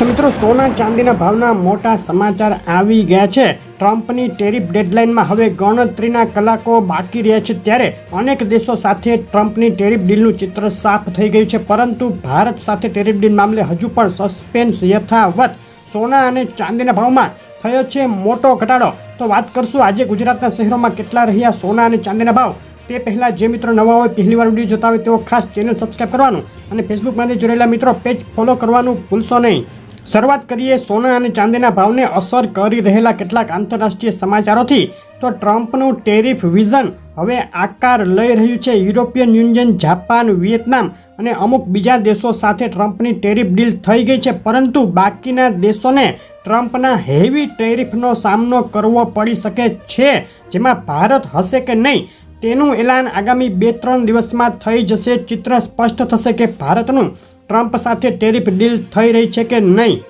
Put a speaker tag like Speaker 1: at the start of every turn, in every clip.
Speaker 1: તો મિત્રો, સોના ચાંદીના ભાવના મોટા સમાચાર આવી ગયા છે. ટ્રમ્પની ટેરિફ ડેડલાઇનમાં હવે ગણતરીના કલાકો બાકી રહ્યા છે ત્યારે અનેક દેશો સાથે ટ્રમ્પની ટેરિફ ડીલનું ચિત્ર સાફ થઈ ગયું છે. પરંતુ ભારત સાથે ટેરિફ ડીલ મામલે હજુ પણ સસ્પેન્સ યથાવત. સોના અને ચાંદીના ભાવમાં થયો છે મોટો ઘટાડો. તો વાત કરશું આજે ગુજરાતના શહેરોમાં કેટલા રહ્યા સોના અને ચાંદીના ભાવ? તે પહેલાં જે મિત્રો નવા હોય, પહેલીવાર વીડિયો જોતા હોય તેઓ ખાસ ચેનલ સબસ્ક્રાઈબ કરવાનું અને ફેસબુકમાંથી જોડેલા મિત્રો પેજ ફોલો કરવાનું ભૂલશો નહીં. શરૂઆત કરીએ સોના અને ચાંદીના ભાવને અસર કરી રહેલા કેટલાક આંતરરાષ્ટ્રીય સમાચારોથી. તો ટ્રમ્પનું ટેરિફ વિઝન હવે આકાર લઈ રહ્યું છે યુરોપિયન યુનિયન, જાપાન, વિયેતનામ અને અમુક બીજા દેશો સાથે ટ્રમ્પની ટેરિફ ડીલ થઈ ગઈ છે. પરંતુ બાકીના દેશોને ટ્રમ્પના હેવી ટેરિફનો સામનો કરવો પડી શકે છે, જેમાં ભારત હશે કે નહીં, તેનું એલાન આગામી બે ત્રણ દિવસમાં થઈ જશે. ચિત્ર સ્પષ્ટ થશે કે ભારતનું ટ્રમ્પ સાથે ટેરિફ ડીલ થઈ રહી છે કે નહીં?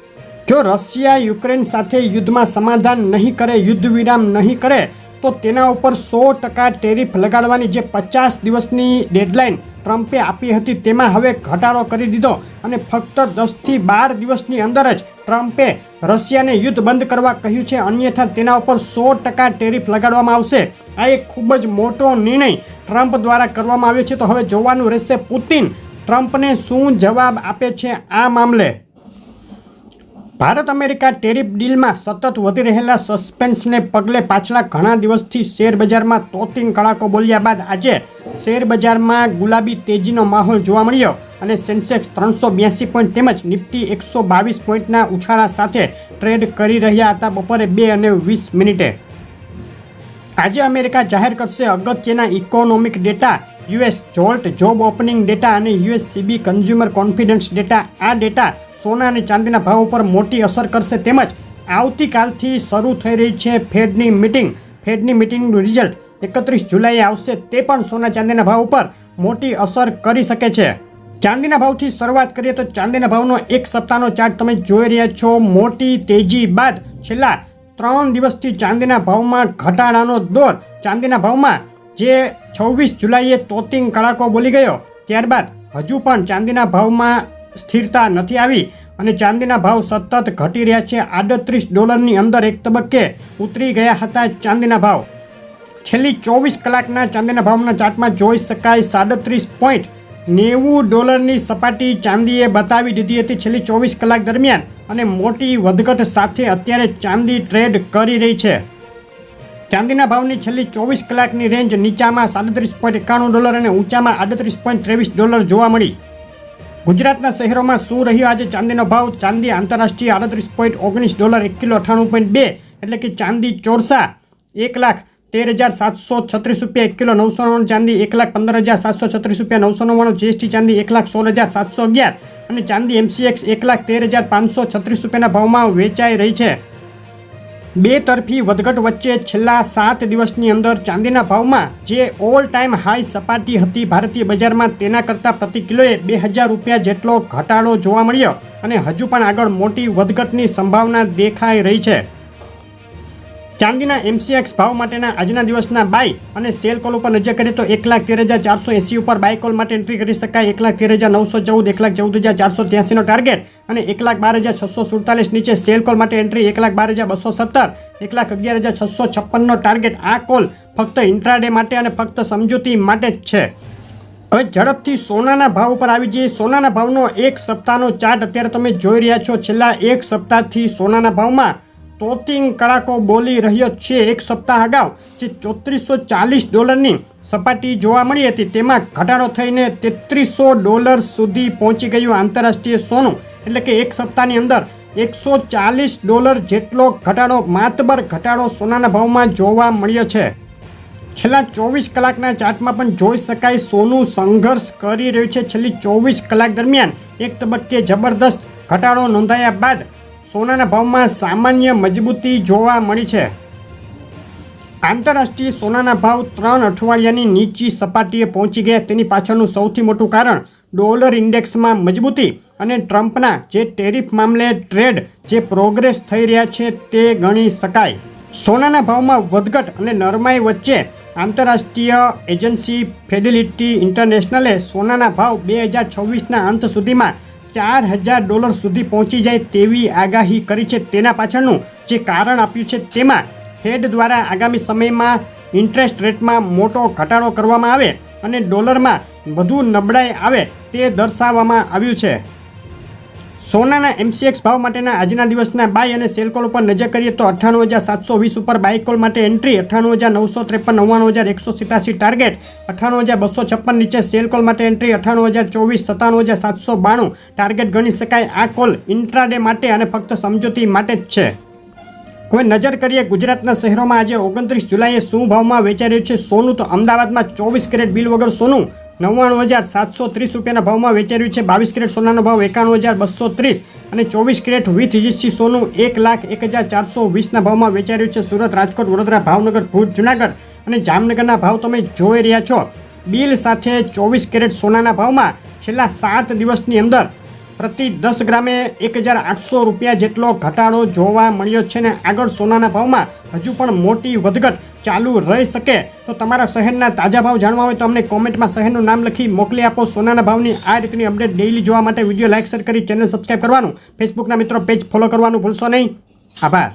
Speaker 1: જો રશિયા યુક્રેન સાથે યુદ્ધમાં સમાધાન નહીં કરે, યુદ્ધ વિરામ નહીં કરે, તો તેના ઉપર સો ટકા ટેરિફ લગાડવાની જે પચાસ દિવસની ડેડલાઇન ટ્રમ્પે આપી હતી, તેમાં હવે ઘટાડો કરી દીધો અને ફક્ત દસથી બાર દિવસની અંદર જ ટ્રમ્પે રશિયાને યુદ્ધ બંધ કરવા કહ્યું છે. અન્યથા તેના ઉપર સો ટકા ટેરિફ લગાડવામાં આવશે. આ એક ખૂબ જ મોટો નિર્ણય ટ્રમ્પ દ્વારા કરવામાં આવ્યો છે. તો હવે જોવાનું રહેશે પુતિન ટ્રમ્પને શું જવાબ આપે છે આ મામલે? ભારત અમેરિકા ટેરિફ ડીલમાં સતત વધી રહેલા સસ્પેન્સને પગલે પાછલા ઘણા દિવસથી શેરબજારમાં તોતિંગ કડાકો બોલ્યા બાદ આજે શેરબજારમાં ગુલાબી તેજીનો માહોલ જોવા મળ્યો અને સેન્સેક્સ ત્રણસો બ્યાસી પોઈન્ટ તેમજ નિફ્ટી એકસો બાવીસ પોઈન્ટના ઉછાળા સાથે ટ્રેડ કરી રહ્યા હતા બપોરે બે અને વીસ મિનિટે. આજે અમેરિકા જાહેર કરશે અગત્યના economic data, US JOLT, job opening data અને US CB consumer confidence data. આ ડેટા સોના અને ચાંદીના ભાવ ઉપર મોટી અસર કરશે તેમજ આવતીકાલથી શરૂ થઈ રહી છે ફેડની મિટિંગ. ફેડની મિટિંગનું રિઝલ્ટ એકત્રીસ જુલાઈએ આવશે. તે પણ સોના ચાંદીના ભાવ ઉપર મોટી અસર કરી શકે છે. ચાંદીના ભાવથી શરૂઆત કરીએ તો ચાંદીના ભાવનો એક સપ્તાહનો ચાર્ટ તમે જોઈ રહ્યા છો. મોટી તેજી બાદ છેલ્લા ત્રણ દિવસથી ચાંદીના ભાવમાં ઘટાડાનો દોર. ચાંદીના ભાવમાં જે છવ્વીસ જુલાઈએ તોતિંગ કડાકો બોલી ગયો, ત્યારબાદ હજુ પણ ચાંદીના ભાવમાં સ્થિરતા નથી આવી અને ચાંદીના ભાવ સતત ઘટી રહ્યા છે. આડત્રીસ ડોલરની અંદર એક તબક્કે ઉતરી ગયા હતા ચાંદીના ભાવ. છેલ્લી ચોવીસ કલાકના ચાંદીના ભાવના ચાર્ટમાં જોઈ શકાય સાડત્રીસ પોઈન્ટ નેવું ડોલરની સપાટી ચાંદીએ બતાવી દીધી હતી છેલ્લી ચોવીસ કલાક દરમિયાન અને મોટી વધઘટ સાથે અત્યારે ચાંદી ટ્રેડ કરી રહી છે. ચાંદીના ભાવની છેલ્લી ચોવીસ કલાકની રેન્જ નીચામાં સાડત્રીસ પોઈન્ટ એકાણું ડોલર અને ઊંચામાં આડત્રીસ પોઈન્ટ ત્રેવીસ ડોલર જોવા મળી. ગુજરાતના શહેરોમાં શું રહ્યો? આજે ચાંદીનો ભાવ ચાંદી આંતરરાષ્ટ્રીય આડત્રીસ પોઈન્ટ ઓગણીસ ડોલર એક કિલો અઠ્ઠાણું પોઈન્ટ બે એટલે કે ચાંદી ચોરસા એક લાખ તેર હજાર સાતસો છત્રીસ રૂપિયા એક કિલો નવસો નવ્વાણું ચાંદી, એક લાખ પંદર હજાર સાતસો છત્રીસ રૂપિયા નવસો નવ્વાણું, જીએસટી ચાંદી એક લાખ સોળ હજાર સાતસો અગિયાર અને ચાંદી એમસીએક્સ એક લાખ તેર હજાર પાંચસો છત્રીસ રૂપિયાના ભાવમાં વેચાઈ રહી છે. બે તરફી વધઘટ વચ્ચે છેલ્લા સાત દિવસની અંદર ચાંદીના ભાવમાં જે ઓલ ટાઈમ હાઈ સપાટી હતી ભારતીય બજારમાં, તેના કરતાં પ્રતિ કિલોએ બે હજાર રૂપિયા જેટલો ઘટાડો જોવા મળ્યો અને હજુ પણ આગળ મોટી વધઘટની સંભાવના દેખાઈ રહી છે. ચાંદીના એમસીએક્સ ભાવ માટેના આજના દિવસના બાય અને સેલ કોલ ઉપર નજર કરીએ તો એક લાખ તેર હજાર ચારસો એંસી ઉપર બાય કોલ માટે એન્ટ્રી કરી શકાય. એક લાખ તેર હજાર નવસો ચૌદ, એક લાખ ચૌદ હજાર ચારસો ત્યાસીનો ટાર્ગેટ અને એક લાખ બાર હજાર છસો સુડતાલીસ નીચે સેલ કોલ માટે એન્ટ્રી એક લાખ બાર હજાર બસો સત્તર, એક લાખ અગિયાર હજાર છસો છપ્પનનો ટાર્ગેટ આ કોલ ફક્ત ઇન્ટ્રાડે માટે અને ફક્ત સમજૂતી માટે જ છે. હવે ઝડપથી સોનાના ભાવ ઉપર આવી જઈએ. સોનાના ભાવનો એક સપ્તાહનો ચાર્ટ અત્યારે તમે જોઈ રહ્યા છો. છેલ્લા એક સપ્તાહથી સોનાના ભાવમાં તોતિંગ કડાકો બોલી રહ્યો છે એક સપ્તાહ અગાઉ, જે ચોત્રીસો ચાલીસ ડોલરની સપાટી જોવા મળી હતી. તેમાં ઘટાડો થઈને તેત્રીસો ડોલર સુધી પહોંચી ગયું આંતરરાષ્ટ્રીય સોનું. એટલે કે એક સપ્તાહની અંદર એકસો ચાલીસ ડોલર જેટલો ઘટાડો, માતબર ઘટાડો સોનાના ભાવમાં જોવા મળ્યો છે. છેલ્લા ચોવીસ કલાકના ચાર્ટમાં પણ જોઈ શકાય સોનું સંઘર્ષ કરી રહ્યું છે. છેલ્લી ચોવીસ કલાક દરમિયાન એક તબક્કે જબરદસ્ત ઘટાડો નોંધાયા બાદ સોનાના ભાવમાં સામાન્ય મજબૂતી જોવા મળી છે. આંતરરાષ્ટ્રીય સોનાના ભાવ ત્રણ અઠવાડિયાની નીચી સપાટીએ પહોંચી ગયા. તેની પાછળનું સૌથી મોટું કારણ ડોલર ઇન્ડેક્સમાં મજબૂતી અને ટ્રમ્પના જે ટેરિફ મામલે ટ્રેડ જે પ્રોગ્રેસ થઈ રહ્યા છે તે ગણી શકાય. સોનાના ભાવમાં વધઘટ અને નરમાઈ વચ્ચે આંતરરાષ્ટ્રીય એજન્સી ફેડિલિટી ઇન્ટરનેશનલે સોનાના ભાવ બે હજાર છવ્વીસના અંત સુધીમાં ચાર હજાર ડોલર સુધી પહોંચી જાય તેવી આગાહી કરી છે તેના પાછળનું જે કારણ આપ્યું છે તેમાં ફેડ દ્વારા આગામી સમયમાં ઇન્ટરેસ્ટ રેટમાં મોટો ઘટાડો કરવામાં આવે અને ડોલરમાં વધુ નબળાઈ આવે તે દર્શાવવામાં આવ્યું છે. સોનાના એમસીએક્સ ભાવ માટેના આજના દિવસના બાય અને સેલ કોલ ઉપર નજર કરીએ તો અઠ્ઠાણું હજાર સાતસો વીસ ઉપર બાય કોલ માટે એન્ટ્રી, અઠ્ઠાણું હજાર નવસો ત્રેપન નવ્વાણું હજાર એકસો સિત્યાસી ટાર્ગેટ, અઠ્ઠાણું હજાર બસો છપ્પન નીચે સેલ કોલ માટે એન્ટ્રી, અઠ્ઠાણું હજાર ચોવીસ સત્તાણું હજાર સાતસો બાણું ટાર્ગેટ ગણી શકાય. આ કોલ ઇન્ટ્રાડે માટે અને ફક્ત સમજૂતી માટે જ છે. કોઈ નજર કરીએ ગુજરાતના શહેરોમાં આજે ઓગણત્રીસ જુલાઈએ શું ભાવમાં વેચાઈ રહ્યું છે સોનું, તો અમદાવાદમાં ચોવીસ કેરેટ બિલ વગર સોનું નવ્વાણું હજાર સાતસો ત્રીસ રૂપિયાના ભાવમાં વેચાયું છે. બાવીસ કેરેટ સોનાનો ભાવ એકાણું હજાર બસો ત્રીસ અને ચોવીસ કેરેટ વિથ જીએસટી સોનું એક લાખ એક હજાર ચારસો વીસના ભાવમાં વેચાઈ રહ્યું છે. સુરત, રાજકોટ, વડોદરા, ભાવનગર, ભુજ, જુનાગઢ અને જામનગરના ભાવ તમે જોઈ રહ્યા છો. બિલ સાથે ચોવીસ કેરેટ સોનાના ભાવમાં છેલ્લા સાત દિવસની અંદર પ્રતિ દસ ગ્રામે એક હજાર આઠસો રૂપિયા જેટલો ઘટાડો જોવા મળ્યો છે ને આગળ સોનાના ભાવમાં હજુ પણ મોટી વધઘટ ચાલુ રહી શકે. તો તમારા શહેરના તાજા ભાવ જાણવા હોય તો અમને કોમેન્ટમાં શહેરનું નામ લખી મોકલી આપો. સોનાના ભાવની આ રીતની અપડેટ ડેઇલી જોવા માટે વીડિયો લાઇક શેર કરી ચેનલ સબસ્ક્રાઈબ કરવાનું. ફેસબુકના મિત્રો પેજ ફોલો કરવાનું ભૂલશો નહીં. આભાર.